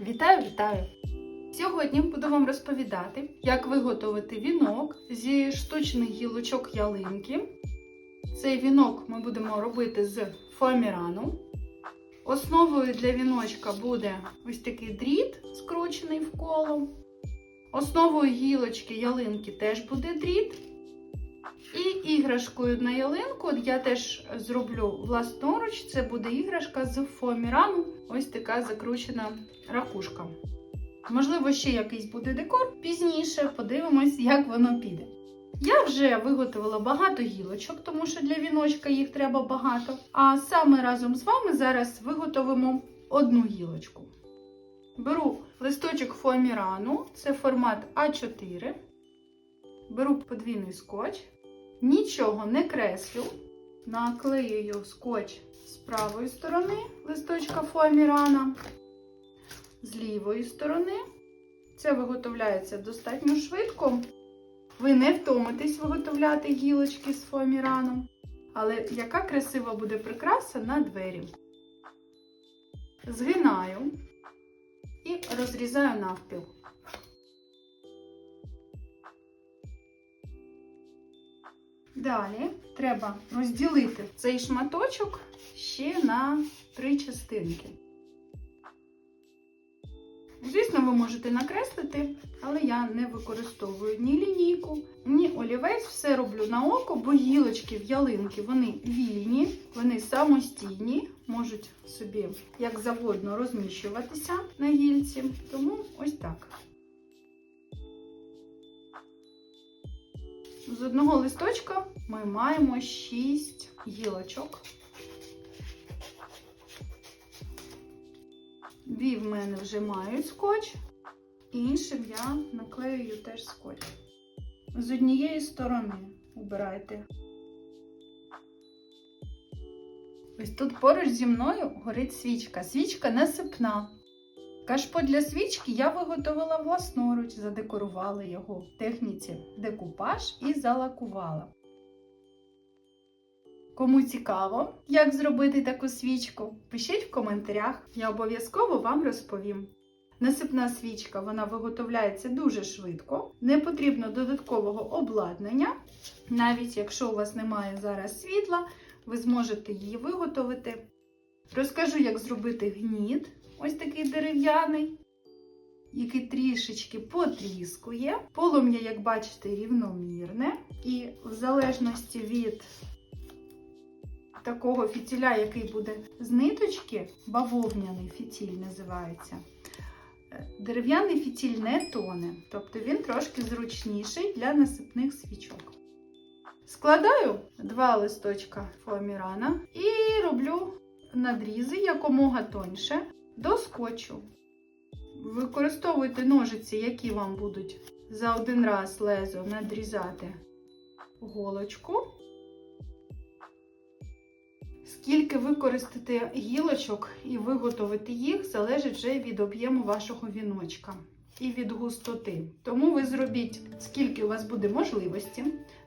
Вітаю, вітаю! Сьогодні буду вам розповідати, як виготовити вінок зі штучних гілочок ялинки. Цей вінок ми будемо робити з фоамірану. Основою для віночка буде ось такий дріт, скручений в коло. Основою гілочки ялинки теж буде дріт. І іграшкою на ялинку я теж зроблю власноруч. Це буде іграшка з фоамірану. Ось така закручена ракушка. Можливо, ще якийсь буде декор. Пізніше подивимось, як воно піде. Я вже виготовила багато гілочок, тому що для віночка їх треба багато. А саме разом з вами зараз виготовимо одну гілочку. Беру листочок фоамірану, це формат А4. Беру подвійний скотч. Нічого не креслю. Наклеюю скотч з правої сторони листочка фоамірана, з лівої сторони. Це виготовляється достатньо швидко. Ви не втомитесь виготовляти гілочки з фоаміраном. Але яка красива буде прикраса на двері. Згинаю і розрізаю навпіл. Далі треба розділити цей шматочок ще на три частинки. Звісно, ви можете накреслити, але я не використовую ні лінійку, ні олівець. Все роблю на око, бо гілочки в ялинки вони вільні, вони самостійні, можуть собі як завгодно розміщуватися на гільці. Тому ось так. З одного листочка ми маємо 6 гілочок. Дві в мене вже мають скотч, іншим я наклеюю теж скотч. З однієї сторони обирайте. Ось тут поруч зі мною горить свічка. Свічка насипна. Кашпо для свічки я виготовила власноруч, задекорувала його в техніці декупаж і залакувала. Кому цікаво, як зробити таку свічку, пишіть в коментарях, я обов'язково вам розповім. Насипна свічка вона виготовляється дуже швидко, не потрібно додаткового обладнання. Навіть якщо у вас немає зараз світла, ви зможете її виготовити. Розкажу, як зробити гніт, ось такий дерев'яний, який трішечки потріскує. Полум'я, як бачите, рівномірне. І в залежності від такого фітіля, який буде з ниточки, бавовняний фітіль називається. е, Дерев'яний фітіль не тоне, тобто він трошки зручніший для насипних свічок. Складаю два листочка фоамірана і роблю надрізи якомога тоньше до скотчу. Використовуйте ножиці, які вам будуть за один раз лезо надрізати голочку. Скільки використати гілочок і виготовити їх, залежить вже від об'єму вашого віночка і від густоти. Тому ви зробіть, скільки у вас буде можливості,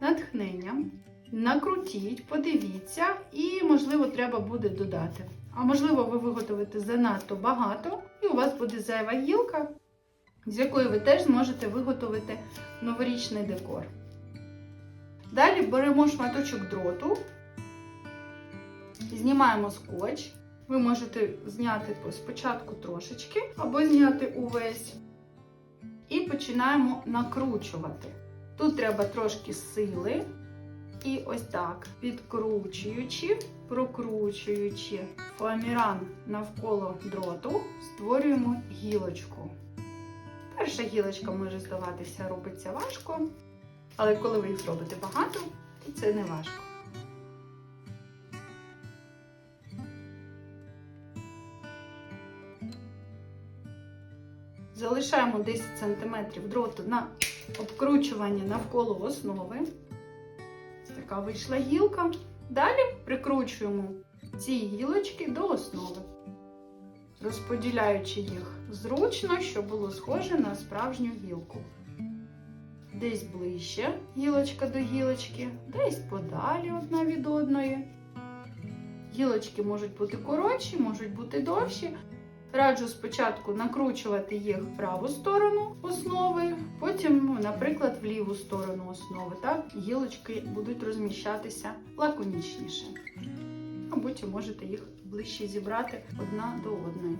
натхнення, накрутіть, подивіться, і, можливо, треба буде додати. А можливо, ви виготовите занадто багато, і у вас буде зайва гілка, з якої ви теж зможете виготовити новорічний декор. Далі беремо шматочок дроту. Знімаємо скотч. Ви можете зняти спочатку трошечки або зняти увесь. І починаємо накручувати. Тут треба трошки сили. І ось так, підкручуючи, прокручуючи фоаміран навколо дроту, створюємо гілочку. Перша гілочка може здаватися, робиться важко, але коли ви їх зробите багато, то це не важко. Залишаємо 10 см дроту на обкручування навколо основи. Така вийшла гілка. Далі прикручуємо ці гілочки до основи, розподіляючи їх зручно, щоб було схоже на справжню гілку. Десь ближче гілочка до гілочки, десь подалі одна від одної. Гілочки можуть бути коротші, можуть бути довші. Раджу спочатку накручувати їх в праву сторону основи, потім, ну, наприклад, в ліву сторону основи. Так гілочки будуть розміщатися лаконічніше. А потім можете їх ближче зібрати одна до одної.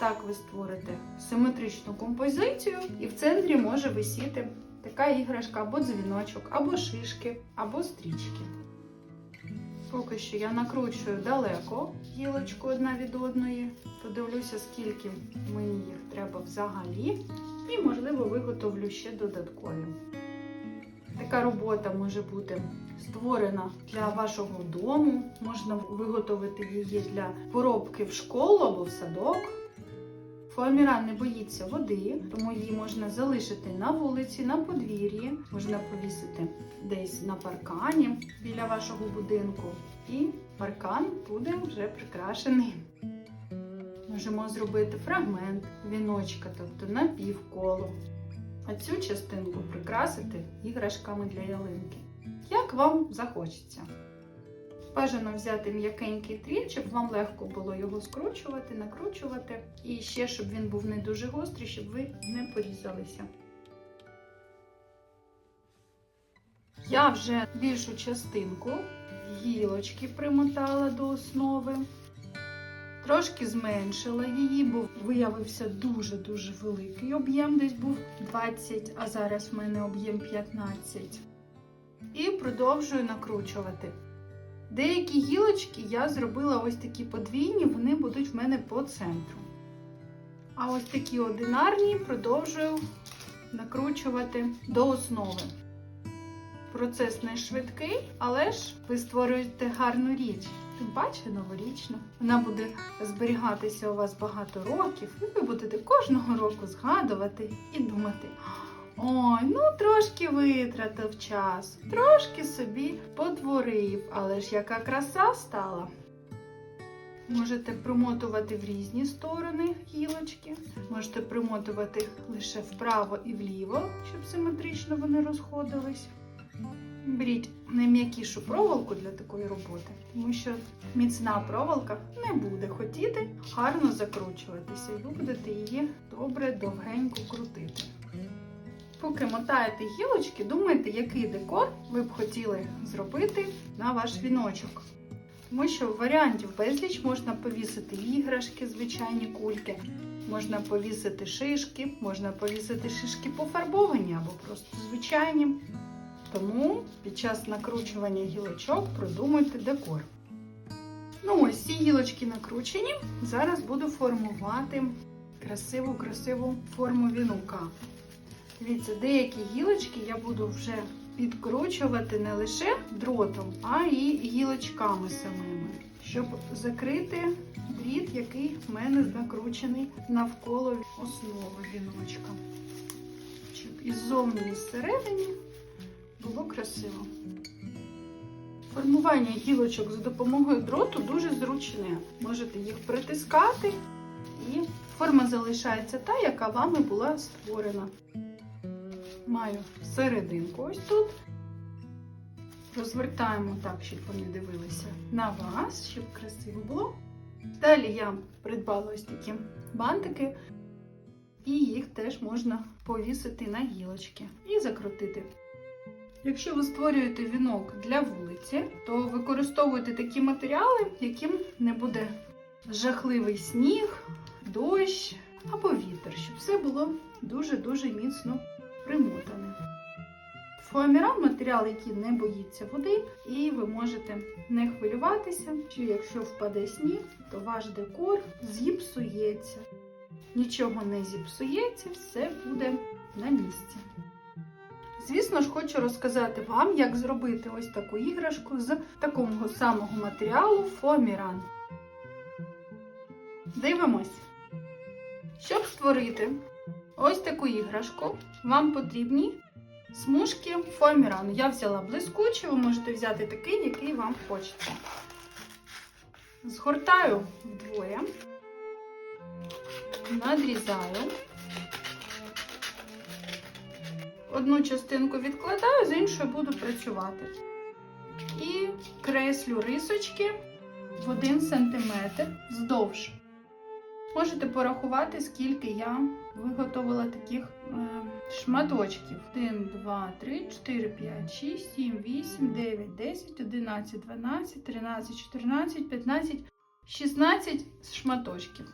Так ви створите симетричну композицію, і в центрі може висіти така іграшка або дзвіночок, або шишки, або стрічки. Поки що я накручую далеко гілочку одна від одної. Подивлюся, скільки мені їх треба взагалі. І, можливо, виготовлю ще додаткові. Така робота може бути створена для вашого дому. Можна виготовити її для поробки в школу або в садок. Фоаміран не боїться води, тому її можна залишити на вулиці, на подвір'ї, можна повісити десь на паркані біля вашого будинку. І паркан буде вже прикрашений. Можемо зробити фрагмент віночка, тобто напівколо. А цю частинку прикрасити іграшками для ялинки. Як вам захочеться. Бажано взяти м'якенький тріль, щоб вам легко було його скручувати, накручувати. І ще, щоб він був не дуже гострий, щоб ви не порізалися. Я вже більшу частинку гілочки примотала до основи. Трошки зменшила її, бо виявився дуже-дуже великий об'єм, десь був 20, а зараз в мене об'єм 15. І продовжую накручувати. Деякі гілочки я зробила ось такі подвійні, вони будуть в мене по центру. А ось такі одинарні продовжую накручувати до основи. Процес не швидкий, але ж ви створюєте гарну річ. Тим паче новорічну. Вона буде зберігатися у вас багато років, і ви будете кожного року згадувати і думати. Ой, ну трошки витратив час, трошки собі потворив, але ж яка краса стала. Можете примотувати в різні сторони гілочки, можете примотувати лише вправо і вліво, щоб симетрично вони розходились. Беріть найм'якішу проволоку для такої роботи, тому що міцна проволока не буде хотіти гарно закручуватися, і ви будете її добре довгенько крутити. Поки мотаєте гілочки, думайте, який декор ви б хотіли зробити на ваш віночок. Тому що варіантів безліч можна повісити іграшки, звичайні кульки, можна повісити шишки, можна повісити шишки пофарбовані або просто звичайні. Тому під час накручування гілочок продумуйте декор. Ну ось ці гілочки накручені. Зараз буду формувати красиву-красиву форму вінука. Дивіться, деякі гілочки я буду вже підкручувати не лише дротом, а і гілочками самими, щоб закрити дріт, який в мене накручений навколо основи віночка. Щоб і ззовні, і зсередині було красиво. Формування гілочок за допомогою дроту дуже зручне. Можете їх притискати, і форма залишається та, яка вами була створена. Маю серединку ось тут. Розвертаємо так, щоб вони дивилися на вас, щоб красиво було. Далі я придбала ось такі бантики, і їх теж можна повісити на гілочки і закрутити. Якщо ви створюєте вінок для вулиці, то використовуйте такі матеріали, яким не буде жахливий сніг, дощ або вітер, щоб все було дуже-дуже міцно примотане. Фоаміран матеріал, який не боїться води, і ви можете не хвилюватися, що якщо впаде сніг, то ваш декор зіпсується. Нічого не зіпсується, все буде на місці. Звісно ж, хочу розказати вам, як зробити ось таку іграшку з такого самого матеріалу фоаміран. Дивимось. Щоб створити ось таку іграшку, вам потрібні смужки фоамірану. Я взяла блискучий, ви можете взяти такий, який вам хочеться. Згортаю вдвоє, надрізаю. Одну частинку відкладаю, з іншою буду працювати. І креслю рисочки в 1 см вздовж. можете порахувати, скільки я виготовила таких е, шматочків. 1, 2, 3, 4, 5, 6, 7, 8, 9, 10, 11, 12, 13, 14, 15, 16 шматочків.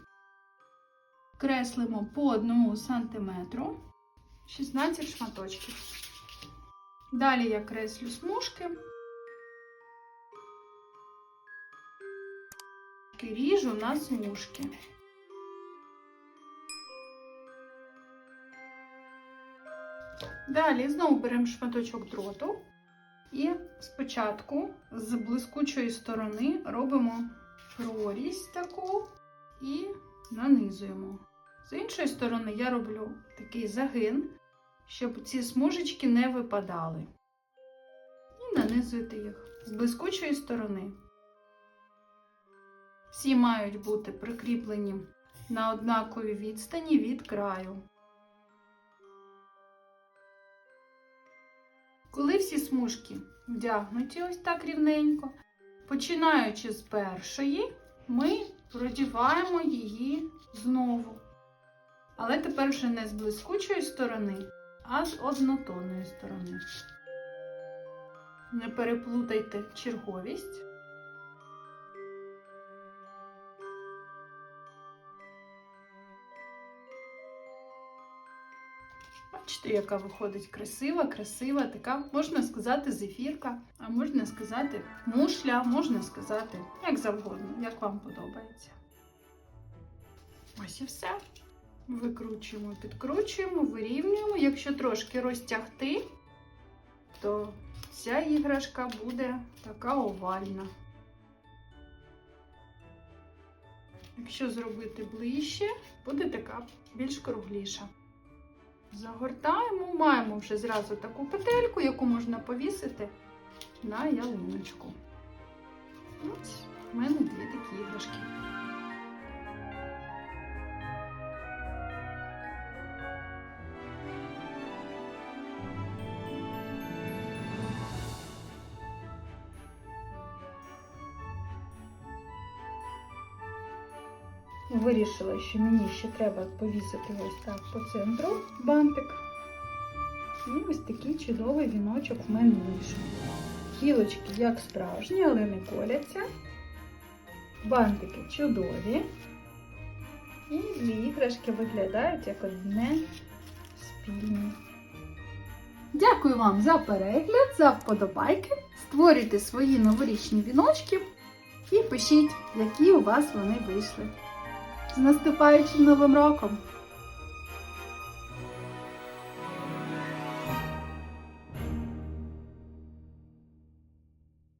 Креслимо по 1 сантиметру. 16 шматочків. Далі я креслю смужки. Ріжу на смужки. Далі знову беремо шматочок дроту і спочатку з блискучої сторони робимо прорізь таку і нанизуємо. З іншої сторони я роблю такий загин, щоб ці смужечки не випадали. І нанизуєте їх з блискучої сторони. Всі мають бути прикріплені на однаковій відстані від краю. Коли всі смужки вдягнуті ось так рівненько, починаючи з першої, ми продіваємо її знову. Але тепер вже не з блискучої сторони, а з однотонної сторони. Не переплутайте черговість. Бачите, яка виходить красива, красива, така, можна сказати, зефірка, а можна сказати мушля, можна сказати як завгодно, як вам подобається. Ось і все. Викручуємо, підкручуємо, вирівнюємо. Якщо трошки розтягти, то ця іграшка буде така овальна. Якщо зробити ближче, буде така більш кругліша. Загортаємо, маємо вже зразу таку петельку, яку можна повісити на ялиночку. Ось в мене дві такі іграшки. Вирішила, що мені ще треба повісити ось так по центру бантик. І ось такий чудовий віночок в мене вийшов. Гілочки як справжні, але не коляться. Бантики чудові. І дві іграшки виглядають як одне спільне. Дякую вам за перегляд, за вподобайки. Створюйте свої новорічні віночки і пишіть, які у вас вони вийшли. З наступаючим новим роком!